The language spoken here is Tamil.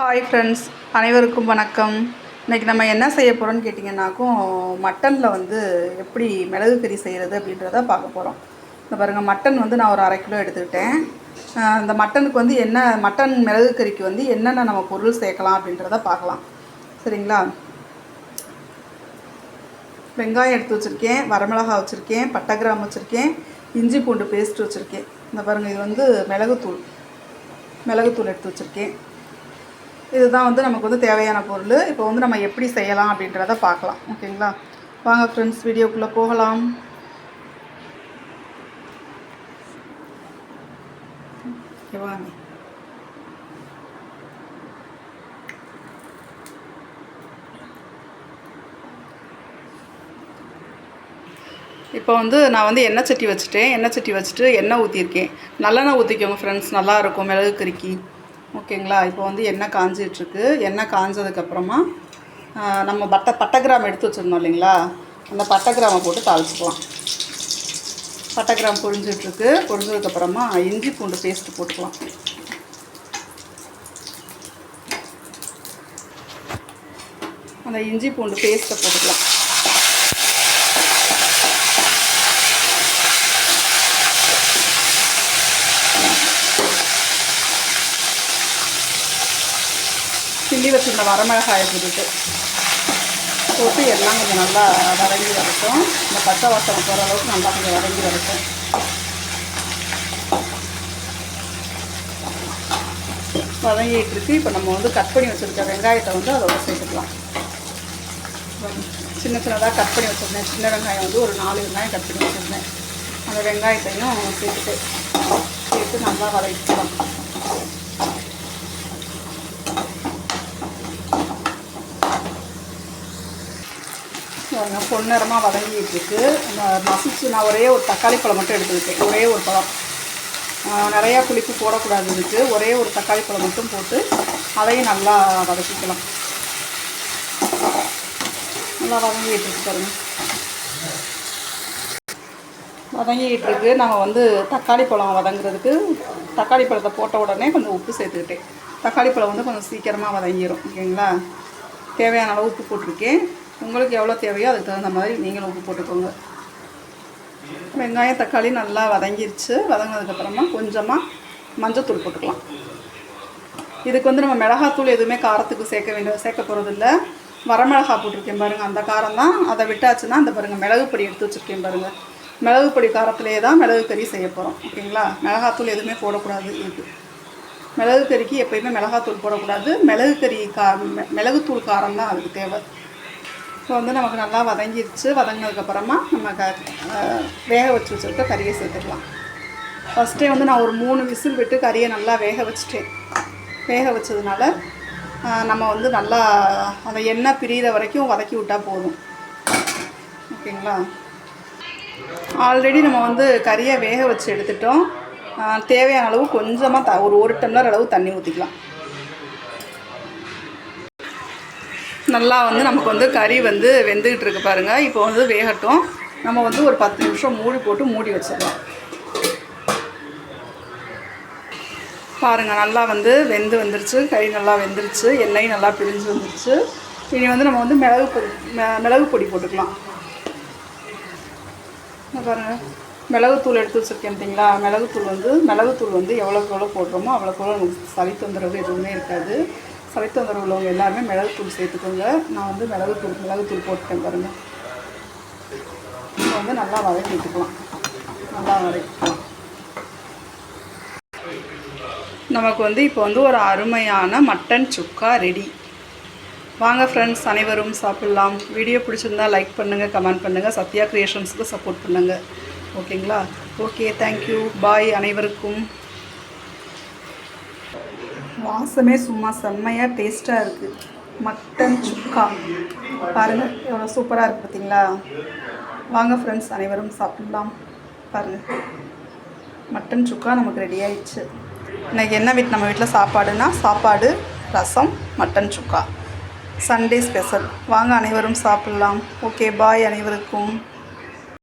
ஹாய் ஃப்ரெண்ட்ஸ் அனைவருக்கும் வணக்கம். இன்றைக்கி நம்ம என்ன செய்ய போகிறோன்னு கேட்டிங்கன்னாக்கும் மட்டனில் வந்து எப்படி மிளகு கறி செய்கிறது அப்படின்றத பார்க்க போகிறோம் இந்த பாருங்கள் மட்டன் வந்து நான் ஒரு அரை கிலோ எடுத்துக்கிட்டேன். இந்த மட்டனுக்கு வந்து என்ன மட்டன் மிளகு கறிக்கு வந்து என்னென்ன நம்ம பொருள் சேர்க்கலாம் அப்படின்றத பார்க்கலாம். சரிங்களா? வெங்காயம் எடுத்து வச்சுருக்கேன் வரமிளகா வச்சுருக்கேன் பட்டை கிராம் வச்சுருக்கேன் இஞ்சி பூண்டு பேஸ்ட் வச்சுருக்கேன். இந்த பாருங்கள் இது வந்து மிளகுத்தூள். மிளகுத்தூள் எடுத்து வச்சுருக்கேன். இதுதான் வந்து நமக்கு வந்து தேவையான பொருள். இப்போ வந்து நம்ம எப்படி செய்யலாம் அப்படின்றத பார்க்கலாம். ஓகேங்களா? வாங்க ஃப்ரெண்ட்ஸ் வீடியோக்குள்ளே போகலாம். வாங்க. இப்போ வந்து நான் வந்து எண்ணெய் சட்டி வச்சுட்டேன். எண்ணெய் சட்டி வச்சுட்டு எண்ணெய் ஊற்றிருக்கேன் நல்லெண்ணெய் ஊற்றிக்கோங்க ஃப்ரெண்ட்ஸ் நல்லாயிருக்கும் மிளகு கறிக்கு ஓகேங்களா? இப்போ வந்து எண்ணெய் காஞ்சிட்ருக்கு. எண்ணெய் காஞ்சதுக்கப்புறமா நம்ம பட்டை பட்டை கிராம் எடுத்து வச்சுருந்தோம் இல்லைங்களா? அந்த பட்டை கிராமை போட்டு தாளிச்சுக்கலாம். பட்டை கிராம் பொரிஞ்சிட்ருக்கு. பொரிஞ்சதுக்கப்புறமா இஞ்சி பூண்டு பேஸ்ட்டு போட்டுக்கலாம். அந்த இஞ்சி பூண்டு பேஸ்ட்டை போட்டுக்கலாம். கிள்ளி வச்சுருந்த வரமிளகாயை போட்டுட்டு போட்டு எல்லாம் கொஞ்சம் நல்லா வதங்கி வரட்டும். இந்த பச்சை வாசனை போகிற அளவுக்கு நல்லா கொஞ்சம் வதங்கி வரட்டும். வதங்கிட்டு இருக்கு. இப்போ நம்ம வந்து கட் பண்ணி வச்சுருக்க வெங்காயத்தை வந்து அதோட சேர்த்துக்கலாம். சின்ன சின்னதாக கட் பண்ணி வச்சுருந்தேன். சின்ன வெங்காயம் வந்து ஒரு நாலு வெங்காயம் கட் பண்ணி வச்சுருந்தேன். அந்த வெங்காயத்தையும் சேர்த்துட்டு சேர்த்து நல்லா வதக்கிக்கலாம். பாருங்க பொன்னிறமாக வதங்கிட்டு இருக்கு மசிச்சு நான் ஒரே ஒரு தக்காளி பழம் மட்டும் எடுத்துருக்கேன் ஒரே ஒரு பழம். நிறையா புளிப்பு போடக்கூடாது இதுக்கு. ஒரே ஒரு தக்காளி பழம் மட்டும் போட்டு அதையும் நல்லா வதக்கிக்கலாம். நல்லா வதங்கிட்டு இருக்கு பாருங்க. வதங்கிட்டு இருக்கு நம்ம வந்து தக்காளி பழம் வதங்குறதுக்கு தக்காளி பழத்தை போட்ட உடனே கொஞ்சம் உப்பு சேர்த்துக்கிட்டேன். தக்காளி பழம் வந்து கொஞ்சம் சீக்கிரமாக வதங்கிடும் ஓகேங்களா? தேவையான அளவு உப்பு போட்டிருக்கேன். உங்களுக்கு எவ்வளோ தேவையோ அதுக்கு தகுந்த மாதிரி நீங்களும் உப்பு போட்டுக்கோங்க. வெங்காயம் தக்காளி நல்லா வதங்கிருச்சு. வதங்கினதுக்கப்புறமா கொஞ்சமாக மஞ்சத்தூள் போட்டுக்கலாம். இதுக்கு வந்து நம்ம மிளகாத்தூள் எதுவுமே காரத்துக்கு சேர்க்க வேண்டிய சேர்க்க போகிறது இல்லை வரமிளகா போட்டிருக்கேன் பாருங்கள் அந்த காரம் தான். அதை விட்டாச்சுன்னா அந்த பாருங்கள் மிளகு பொடி எடுத்து வச்சுருக்கேன் பாருங்கள் மிளகு பொடி காரத்திலே தான் மிளகு கறி செய்ய போகிறோம் ஓகேங்களா? மிளகாத்தூள் எதுவுமே போடக்கூடாது இதுக்கு. மிளகு கறிக்கு எப்பயுமே மிளகாத்தூள் போடக்கூடாது. மிளகு கறி கா மிளகுத்தூள் காரம் தான் அதுக்கு தேவை. இப்போ வந்து நமக்கு நல்லா வதங்கிடுச்சு வதங்கினதுக்கப்புறமா நம்ம க வேக வச்சு வச்சுருக்க கறியை சேர்த்துக்கலாம். ஃபஸ்ட்டே வந்து நான் ஒரு மூணு விசில் விட்டு கறியை நல்லா வேக வச்சுட்டேன். வேக வச்சதுனால நம்ம வந்து நல்லா அந்த எண்ணெய் பிரியிற வரைக்கும் வதக்கி விட்டால் போதும். ஓகேங்களா? ஆல்ரெடி நம்ம வந்து கறியை வேக வச்சு எடுத்துட்டோம். தேவையான அளவு கொஞ்சமாக த ஒரு ஒரு டம்ளர் அளவு தண்ணி ஊற்றிக்கலாம் நல்லா வந்து நமக்கு வந்து கறி வந்து வெந்துக்கிட்டு இருக்கு பாருங்கள் இப்போ வந்து வேகட்டும். நம்ம வந்து ஒரு பத்து நிமிஷம் மூடி போட்டு மூடி வச்சிடலாம். பாருங்கள் நல்லா வந்து வெந்து வந்துருச்சு. கறி நல்லா வெந்துருச்சு. எண்ணெயும் நல்லா பிரிஞ்சு வந்துருச்சு. இனி வந்து நம்ம வந்து மிளகு பொடி மிளகு பொடி போட்டுக்கலாம். பாருங்கள் மிளகுத்தூள் எடுத்து வச்சுருக்கேன் பார்த்தீங்களா மிளகுத்தூள் வந்து மிளகுத்தூள் வந்து எவ்வளோக்கு எவ்வளோ போடுறோமோ அவ்வளோக்கு எவ்வளோ நமக்கு சளி தொந்தரவு எதுவுமே இருக்காது. சளி தொந்தரவு உள்ளவங்க எல்லாருமே மிளகுத்தூள் சேர்த்துக்கோங்க. நான் வந்து மிளகுத்தூள் மிளகுத்தூள் போட்டுட்டேன் பாருங்கள் இப்போ வந்து நல்லா வதக்கி விட்டுக்கலாம் நல்லா வதக்கிக்கலாம். நமக்கு வந்து இப்போ வந்து ஒரு அருமையான மட்டன் சுக்கா ரெடி. வாங்க ஃப்ரெண்ட்ஸ் அனைவரும் சாப்பிட்லாம். வீடியோ பிடிச்சிருந்தா லைக் பண்ணுங்கள் கமெண்ட் பண்ணுங்கள் சத்யா க்ரியேஷன்ஸுக்கு சப்போர்ட் பண்ணுங்கள் ஓகேங்களா ஓகே தேங்க்யூ பாய் அனைவருக்கும். வாசமே சும்மா செம்மையாக டேஸ்ட்டாக இருக்குது மட்டன் சுக்கா. பாருங்கள் எவ்வளோ சூப்பராக இருக்குது பார்த்தீங்களா வாங்க ஃப்ரெண்ட்ஸ் அனைவரும் சாப்பிடலாம். பாருங்கள் மட்டன் சுக்கா நமக்கு ரெடி ஆயிடுச்சு. இன்றைக்கி என்ன வீட் நம்ம வீட்டில் சாப்பாடுனா சாப்பாடு ரசம் மட்டன் சுக்கா. சண்டே ஸ்பெஷல் வாங்க அனைவரும் சாப்பிட்லாம். ஓகே பாய் அனைவருக்கும்.